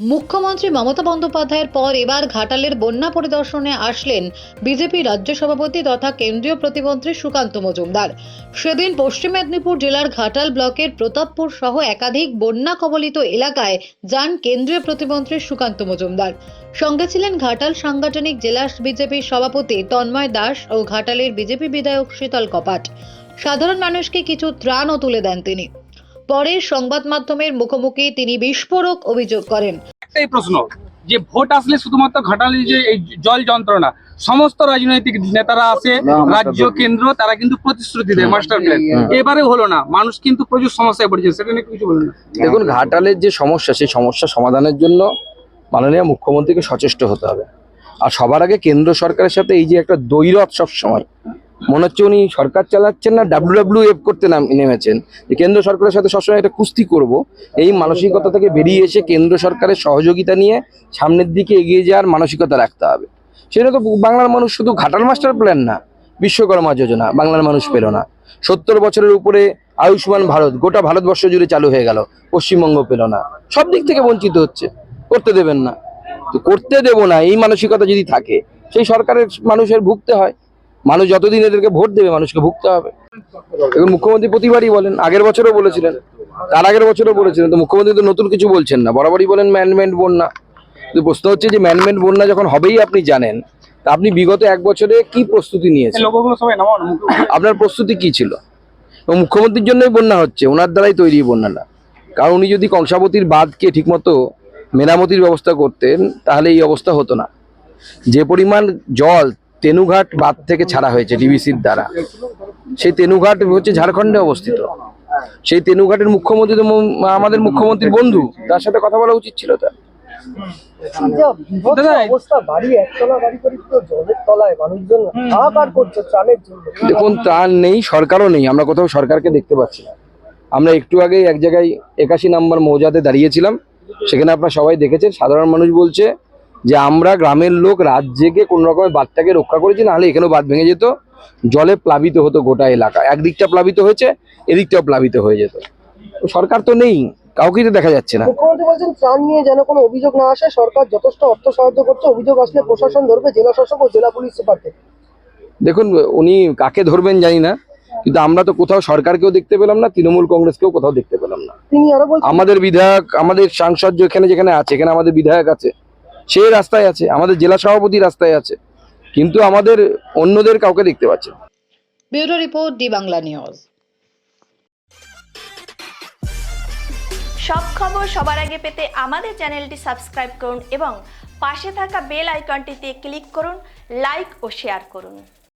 মুখ্যমন্ত্রী মমতা বন্দ্যোপাধ্যায়ের পর এবার ঘাটালের বন্যা পরিদর্শনে আসলেন বিজেপি রাজ্য সভাপতি তথা কেন্দ্রীয় প্রতিমন্ত্রী সুকান্ত মজুমদার। সেদিন পশ্চিম মেদিনীপুর জেলার ঘাটাল ব্লকের প্রতাপপুর সহ একাধিক বন্যা কবলিত এলাকায় যান কেন্দ্রীয় প্রতিমন্ত্রী সুকান্ত মজুমদার। সঙ্গে ছিলেন ঘাটাল সাংগঠনিক জেলা বিজেপির সভাপতি তন্ময় দাস ও ঘাটালের বিজেপি বিধায়ক শীতল কপাট। সাধারণ মানুষকে কিছু ত্রাণও তুলে দেন তিনি। পরে সংবাদ মাধ্যমের মুখোমুখি তিনি বিস্ফোরক অভিযোগ করেন। একটাই প্রশ্ন যে ভোট আসলে শুধুমাত্র ঘাটালে যে এই জল যন্ত্রণা সমস্ত রাজনৈতিক নেতারা আছে রাজ্য কেন্দ্র তারা কিন্তু প্রতিশ্রুতি দেয় মাস্টার প্ল্যান। এবারে হলো না মানুষ কিন্তু প্রচুর সমস্যায় পড়েছে সেটা নিয়ে কিছু বলুন না। দেখুন ঘাটালের যে সমস্যা সেই সমস্যা সমাধানের জন্য মাননীয় মুখ্যমন্ত্রীকে সচেষ্ট হতে হবে। আর সবার আগে কেন্দ্র সরকারের সাথে এই যে একটা দৈরথ সব সময় মনে হচ্ছে উনি সরকার চালাচ্ছেন না ডাব্লিউ ডাব্লিউ এফ করতে নাম, নেমেছেন। যে কেন্দ্র সরকারের সাথে সবসময় একটা কুস্তি করব, এই মানসিকতা থেকে বেরিয়ে এসে কেন্দ্র সরকারের সহযোগিতা নিয়ে সামনের দিকে এগিয়ে যাওয়ার মানসিকতা রাখতে হবে। সেটা তো বাংলার মানুষ শুধু ঘাটাল মাস্টার প্ল্যান না, বিশ্বকর্মা যোজনা, বাংলার মানুষ পেল না। সত্তর বছরের উপরে আয়ুষ্মান ভারত, গোটা ভারতবর্ষ জুড়ে চালু হয়ে গেল, পশ্চিমবঙ্গ পেল না। সব দিক থেকে বঞ্চিত হচ্ছে, করতে দেবেন না। তো করতে দেব না, এই মানসিকতা যদি থাকে, সেই সরকারের মানুষের ভুগতে হয় মানুষ যতদিন এদেরকে ভোট দেবে মানুষকে ভুগতে হবে। এখন মুখ্যমন্ত্রী প্রতিবারই বলেন আগের বছরও বলেছিলেন তার আগের বছরও বলেছিলেন তো মুখ্যমন্ত্রী তো নতুন কিছু বলছেন না বরাবরই বলেন ম্যানমেন্ট বন্যা। কিন্তু প্রশ্ন হচ্ছে যে ম্যানমেন্ট বন্যা যখন হবেই আপনি জানেন তা আপনি বিগত এক বছরে কি প্রস্তুতি নিয়েছেন? আপনার প্রস্তুতি কি ছিল? এবং মুখ্যমন্ত্রীর জন্যই বন্যা হচ্ছে ওনার দ্বারাই তৈরি বন্যাটা। কারণ উনি যদি কংসাবতীর বাঁধকে ঠিকমতো মেরামতির ব্যবস্থা করতেন তাহলে এই অবস্থা হতো না। যে পরিমাণ জল তেনুঘাট বাঁধ থেকে ছাড়া হয়েছে ডিবিসির দ্বারা। সেই তেনুঘাট হচ্ছে ঝাড়খণ্ডে অবস্থিত। সেই তেনুঘাটের মুখ্যমন্ত্রী তো আমাদের মুখ্যমন্ত্রীর বন্ধু। তার সাথে কথা বলা উচিত ছিল তার। যা বিভৎস দাদা, অবস্থা বাড়ি একতলা বাড়ি করে পুরো জলের তলায় মানুষজন হাহাকার করছে ত্রাণের জন্য। দেখুন ত্রাণ নেই সরকারও নেই। আমরা কোথাও সরকারকে দেখতে পাচ্ছি না। আমরা একটু আগে এক জায়গায় একাশি নাম্বার মৌজাতে দাঁড়িয়েছিলাম। সেখানে আপনারা সবাই দেখেছেন সাধারণ মানুষ বলছে যে আমরা গ্রামের লোক রাত জেগে কোনো রকমের বাঁধটাকে রক্ষা করেছি নাহলে এখানেও বাঁধ ভেঙে যেত জলে প্লাবিত হতো গোটা এলাকা। একদিকটা প্লাবিত হয়েছে এদিকটাও প্লাবিত হয়ে যেত। সরকার তো নেই কাউকেই তো দেখা যাচ্ছে না। মুখ্যমন্ত্রী বলছেন ত্রাণ নিয়ে যেন কোনো অভিযোগ না আসে সরকার যথেষ্ট অর্থ সাহায্য করছে অভিযোগ আসলে প্রশাসন ধরবে জেলা শাসক ও জেলা পুলিশ সুপারকে। দেখুন উনি কাকে ধরবেন জানি না কিন্তু আমরা তো কোথাও সরকারকেও দেখতে পেলাম না তৃণমূল কংগ্রেসকেও কোথাও দেখতে পেলাম না। তিনি আরও বলছেন আমাদের বিধায়ক আমাদের সাংসদ যেখানে যেখানে আছে এখানে আমাদের বিধায়ক আছে সে রাস্তায় আছে আমাদের জেলা সভাপতি রাস্তায় আছে কিন্তু আমাদের অন্যদের কাউকে দেখতে পাচ্ছে না। Bureau report D Bangla news সব খবর সবার আগে পেতে আমাদের চ্যানেলটি সাবস্ক্রাইব করুন এবং পাশে থাকা বেল আইকনটিতে ক্লিক করুন লাইক ও শেয়ার করুন